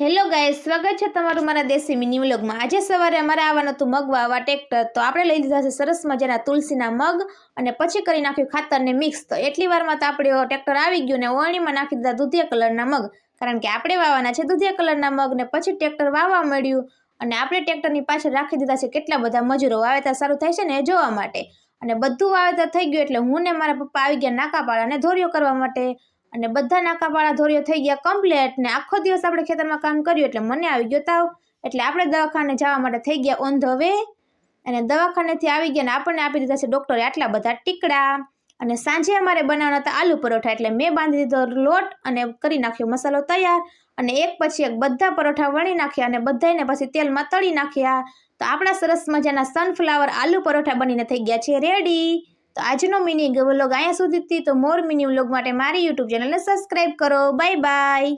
Hello ગાય સ્વાગત છે તમારું મારા દેશી મિની વ્લોગમાં આજે સવારે અમારે આવવાનું હતું મગ વાવવા ટ્રેક્ટર તો આપણે લઈ લીધા છે સરસ મજાના તુલસીના મગ અને પછી કરી નાખ્યું ખાતરને મિક્સ તો એટલી વારમાં તો આપણે ટ્રેક્ટર આવી ગયું ને ઓળણીમાં નાખી દીધા દૂધિયા કલરના મગ. કારણ કે આપણે વાવવાના છે દૂધિયા કલરના મગ ને પછી ટ્રેક્ટર વાવવા મળ્યું. અને આપણે ટ્રેક્ટરની પાછળ રાખી દીધા છે કેટલા બધા મજૂરો. વાવેતર સારું થાય છે ને એ જોવા માટે. અને બધું વાવેતર થઈ ગયું એટલે હું ને મારા પપ્પા આવી ગયા નાકાપાડાને ધોરીઓ કરવા માટે. અને બધા નાકાપાળા ધોરીઓ થઈ ગયા કમ્પ્લેટ ને આખો દિવસ આપણે ખેતરમાં કામ કર્યું એટલે મને આવી ગયો તાવ. એટલે આપણે દવાખાને જવા માટે થઈ ગયા ઓન ધ વે અને દવાખાનેથી આવી ગયા ને આપણને આપી દીધા છે ડૉક્ટરે આટલા બધા ટીકડા. અને સાંજે અમારે બનાવવાના હતા આલુ પરોઠા એટલે મેં બાંધી દીધો લોટ અને કરી નાખ્યો મસાલો તૈયાર. અને એક પછી એક બધા પરોઠા વણી નાખ્યા અને બધાને પછી તેલમાં તળી નાખ્યા. તો આપણા સરસ મજાના સનફ્લાવર આલુ પરોઠા બનીને થઈ ગયા છે રેડી તો આજનો મિની વ્લોગ અહીંયા સુધી હતી તો મોર મિની વ્લોગ માટે મારી યુટ્યુબ ચેનલને સબસ્ક્રાઈબ કરો. Bye bye